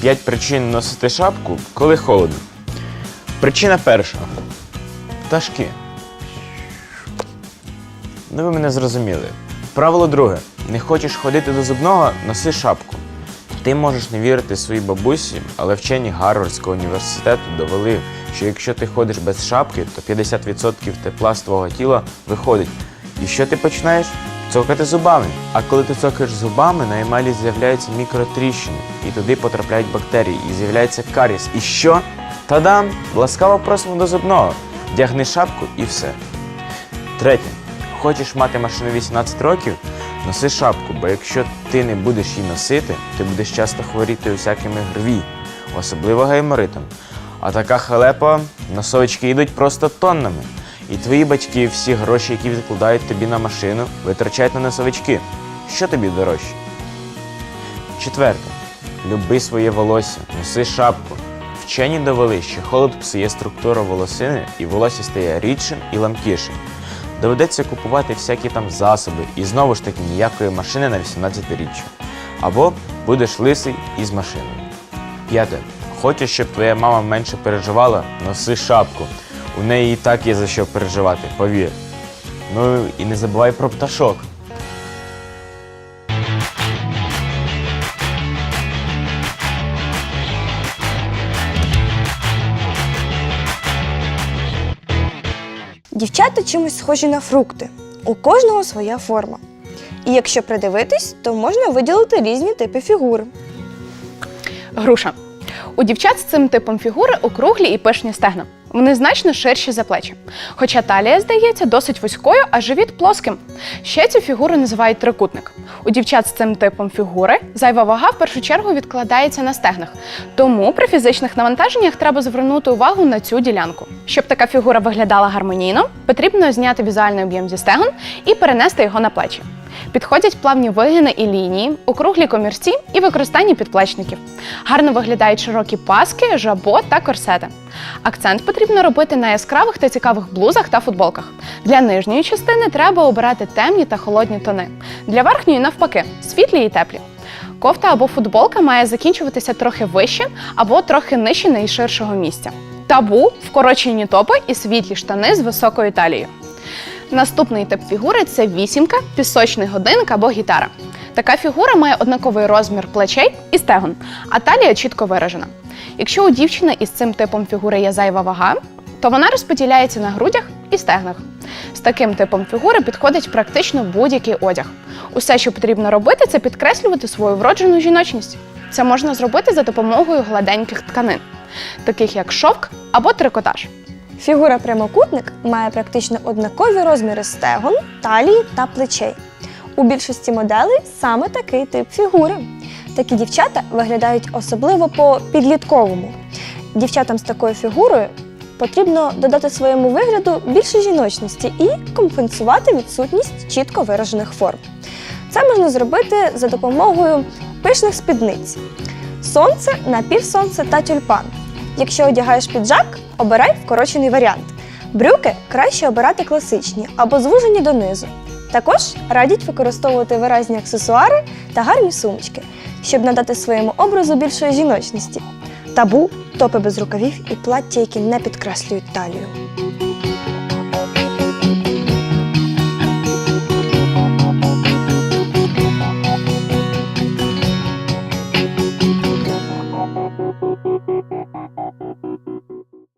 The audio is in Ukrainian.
5 причин носити шапку, коли холодно. Причина перша. Пташки. Ну, ви мене зрозуміли. Правило друге. Не хочеш ходити до зубного, носи шапку. Ти можеш не вірити своїй бабусі, але вчені Гарвардського університету довели, що якщо ти ходиш без шапки, то 50% тепла з твого тіла виходить. І що ти починаєш? Цокати зубами. А коли ти цокаєш зубами, на емалі з'являються мікротріщини, і туди потрапляють бактерії, і з'являється каріс. І що? Та-дам! Ласкаво просимо до зубного. Вдягни шапку і все. Третє. Хочеш мати машину 18 років? Носи шапку, бо якщо ти не будеш її носити, ти будеш часто хворіти усякими грві, особливо гайморитом. А така халепа, носовички йдуть просто тоннами. І твої батьки всі гроші, які відкладають тобі на машину, витрачають на носовички. Що тобі дорожче? Четверте. Люби своє волосся, носи шапку. Вчені довели, що холод псує структуру волосини і волосся стає рідшим і ламкішим. Доведеться купувати всякі там засоби і знову ж таки ніякої машини на 18-річчя. Або будеш лисий із машиною. П'яте. Хочеш, щоб твоя мама менше переживала, носи шапку. У неї і так є за що переживати, повір. Ну і не забувай про пташок. Дівчата чимось схожі на фрукти. У кожного своя форма. І якщо придивитись, то можна виділити різні типи фігури. Груша. У дівчат з цим типом фігури округлі і пишні стегна. Вони значно ширші за плечі. Хоча талія здається досить вузькою, а живіт плоским. Ще цю фігуру називають трикутник. У дівчат з цим типом фігури зайва вага в першу чергу відкладається на стегнах. Тому при фізичних навантаженнях треба звернути увагу на цю ділянку. Щоб така фігура виглядала гармонійно, потрібно зняти візуальний об'єм зі стегон і перенести його на плечі. Підходять плавні вигини і лінії, округлі комірці і використання підплечників. Гарно виглядають широкі паски, жабо та корсети. Акцент потрібно робити на яскравих та цікавих блузах та футболках. Для нижньої частини треба обирати темні та холодні тони. Для верхньої, навпаки, світлі і теплі. Кофта або футболка має закінчуватися трохи вище або трохи нижче найширшого місця. Табу вкорочені топи і світлі штани з високою талією. Наступний тип фігури це вісімка, пісочний годинник або гітара. Така фігура має однаковий розмір плечей і стегон, а талія чітко виражена. Якщо у дівчини із цим типом фігури є зайва вага, то вона розподіляється на грудях і стегнах. З таким типом фігури підходить практично будь-який одяг. Усе, що потрібно робити, це підкреслювати свою вроджену жіночність. Це можна зробити за допомогою гладеньких тканин, таких як шовк або трикотаж. Фігура прямокутник має практично однакові розміри стегон, талії та плечей. У більшості моделей саме такий тип фігури. Такі дівчата виглядають особливо по підлітковому. Дівчатам з такою фігурою потрібно додати своєму вигляду більше жіночності і компенсувати відсутність чітко виражених форм. Це можна зробити за допомогою пишних спідниць. Сонце, напівсонце та тюльпан. Якщо одягаєш піджак, обирай вкорочений варіант. Брюки краще обирати класичні або звужені донизу. Також радять використовувати виразні аксесуари та гарні сумочки, щоб надати своєму образу більшої жіночності. Табу, топи без рукавів і плаття, які не підкреслюють талію.